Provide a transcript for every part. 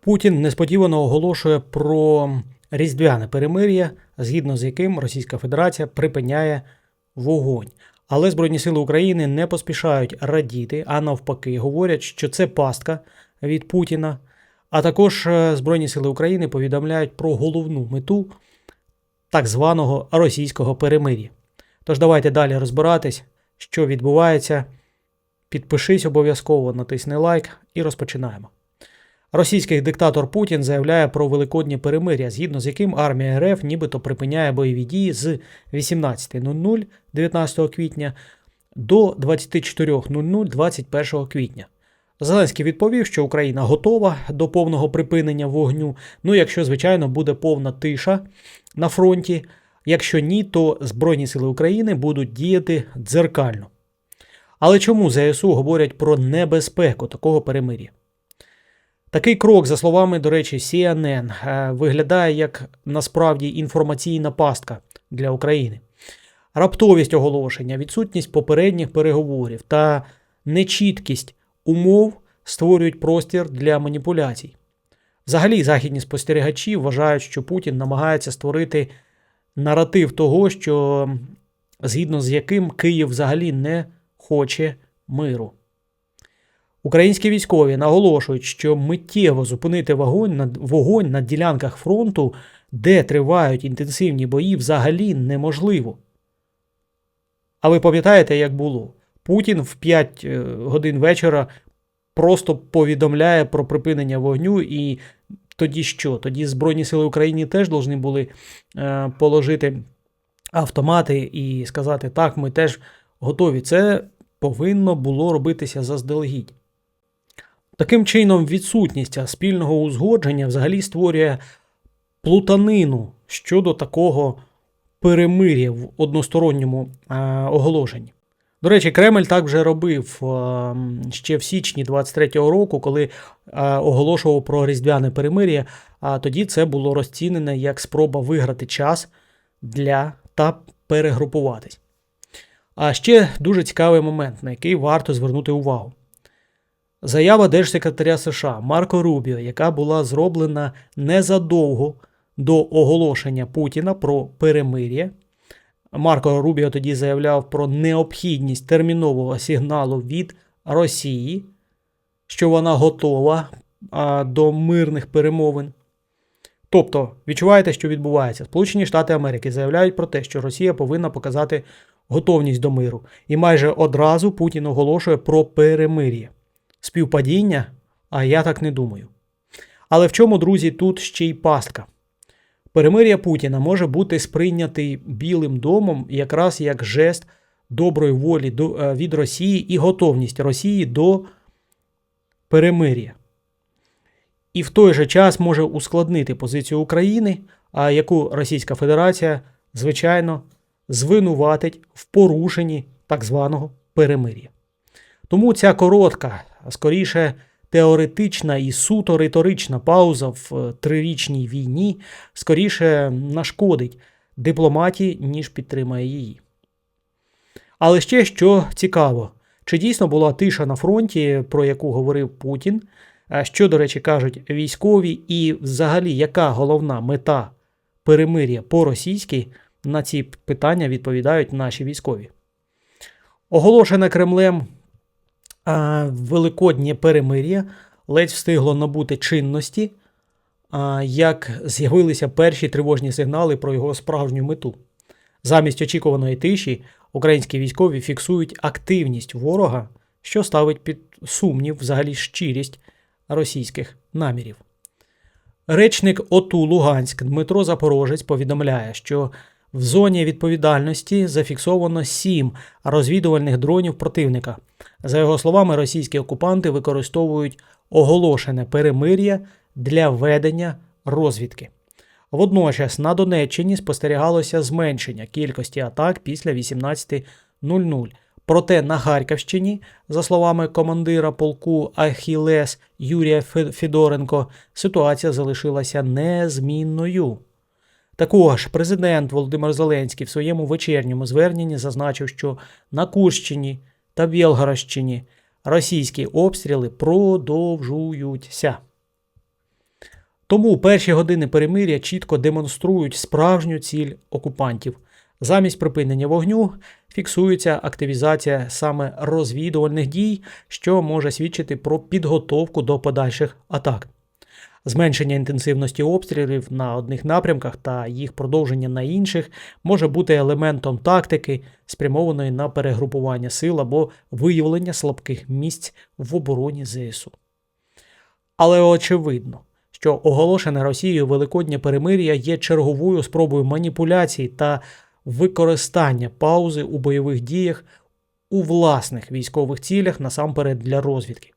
Путін несподівано оголошує про різдвяне перемир'я, згідно з яким Російська Федерація припиняє вогонь. Але Збройні Сили України не поспішають радіти, а навпаки, говорять, що це пастка від Путіна. А також е, Збройні Сили України повідомляють про головну мету так званого російського перемир'я. Тож давайте далі розбиратись, що відбувається. Підпишись обов'язково, натисни лайк і розпочинаємо. Російський диктатор Путін заявляє про великоднє перемир'я, згідно з яким армія РФ нібито припиняє бойові дії з 18.00 19 квітня до 24.00 21 квітня. Зеленський відповів, що Україна готова до повного припинення вогню. Ну, якщо, звичайно, буде повна тиша на фронті. Якщо ні, то Збройні Сили України будуть діяти дзеркально. Але чому ЗСУ говорять про небезпеку такого перемир'я? Такий крок, за словами, до речі, CNN, е, виглядає як насправді інформаційна пастка для України. Раптовість оголошення, відсутність попередніх переговорів та нечіткість умов створюють простір для маніпуляцій. Взагалі, західні спостерігачі вважають, що Путін намагається створити наратив того, що згідно з яким Київ взагалі не хоче миру. Українські військові наголошують, що миттєво зупинити вогонь на, вогонь на ділянках фронту, де тривають інтенсивні бої, взагалі неможливо. А ви пам'ятаєте, як було? Путін в 5 е, годин вечора просто повідомляє про припинення вогню, і тоді що? Тоді Збройні Сили України теж повинні були е, положити автомати і сказати, так, ми теж готові. Це повинно було робитися заздалегідь. Таким чином, відсутність спільного узгодження взагалі створює плутанину щодо такого перемир'я в односторонньому оголошенні. До речі, Кремль так вже робив ще в січні 23-го року, коли оголошував про різдвяне перемир'я. А тоді це було розцінене як спроба виграти час для та перегрупуватись. А ще дуже цікавий момент, на який варто звернути увагу. Заява держсекретаря США Марко Рубіо, яка була зроблена незадовго до оголошення Путіна про перемир'я. Марко Рубіо тоді заявляв про необхідність термінового сигналу від Росії, що вона готова а, до мирних перемовин. Тобто, відчуваєте, що відбувається? Сполучені Штати Америки заявляють про те, що Росія повинна показати готовність до миру. І майже одразу Путін оголошує про перемир'я. Співпадіння? А я так не думаю. Але в чому, друзі, тут ще й пастка? Перемир'я Путіна може бути сприйнятий Білим домом якраз як жест доброї волі е, від Росії і готовність Росії до перемир'я. І в той же час може ускладнити позицію України, яку Російська Федерація, звичайно, звинуватить в порушенні так званого перемир'я. Тому ця коротка, скоріше теоретична і суто риторична пауза в е, трирічній війні скоріше нашкодить дипломатії, ніж підтримає її. Але ще що цікаво, чи дійсно була тиша на фронті, про яку говорив Путін, що, до речі, кажуть військові, і взагалі яка головна мета перемир'я по-російськи, на ці питання відповідають наші військові. Оголошене Кремлем Великоднє перемир'я ледь встигло набути чинності, а, як з'явилися перші тривожні сигнали про його справжню мету. Замість очікуваної тиші українські військові фіксують активність ворога, що ставить під сумнів взагалі щирість російських намірів. Речник ОТУ Луганськ Дмитро Запорожець повідомляє, що в зоні відповідальності зафіксовано сім розвідувальних дронів противника. За його словами, російські окупанти використовують оголошене перемир'я для ведення розвідки. Водночас на Донеччині спостерігалося зменшення кількості атак після 18.00. Проте на Харківщині, за словами командира полку Ахілес Юрія Фе- Федоренко, ситуація залишилася незмінною. Також президент Володимир Зеленський в своєму вечірньому зверненні зазначив, що на Курщині та Білгородщині російські обстріли продовжуються. Тому перші години перемиря чітко демонструють справжню ціль окупантів. Замість припинення вогню фіксується активізація саме розвідувальних дій, що може свідчити про підготовку до подальших атак. Зменшення інтенсивності обстрілів на одних напрямках та їх продовження на інших може бути елементом тактики, спрямованої на перегрупування сил або виявлення слабких місць в обороні ЗСУ. Але очевидно, що оголошене Росією Великоднє перемир'я є черговою спробою маніпуляцій та використання паузи у бойових діях у власних військових цілях насамперед для розвідки.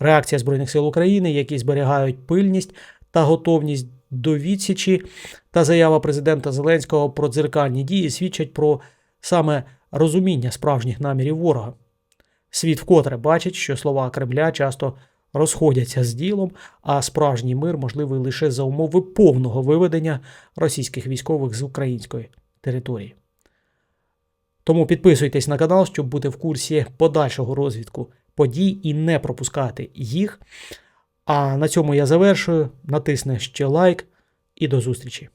Реакція Збройних сил України, які зберігають пильність та готовність до відсічі, та заява президента Зеленського про дзеркальні дії свідчать про саме розуміння справжніх намірів ворога. Світ вкотре бачить, що слова Кремля часто розходяться з ділом, а справжній мир можливий лише за умови повного виведення російських військових з української території. Тому підписуйтесь на канал, щоб бути в курсі подальшого розвитку подій і не пропускати їх. А на цьому я завершую. Натисни ще лайк і до зустрічі!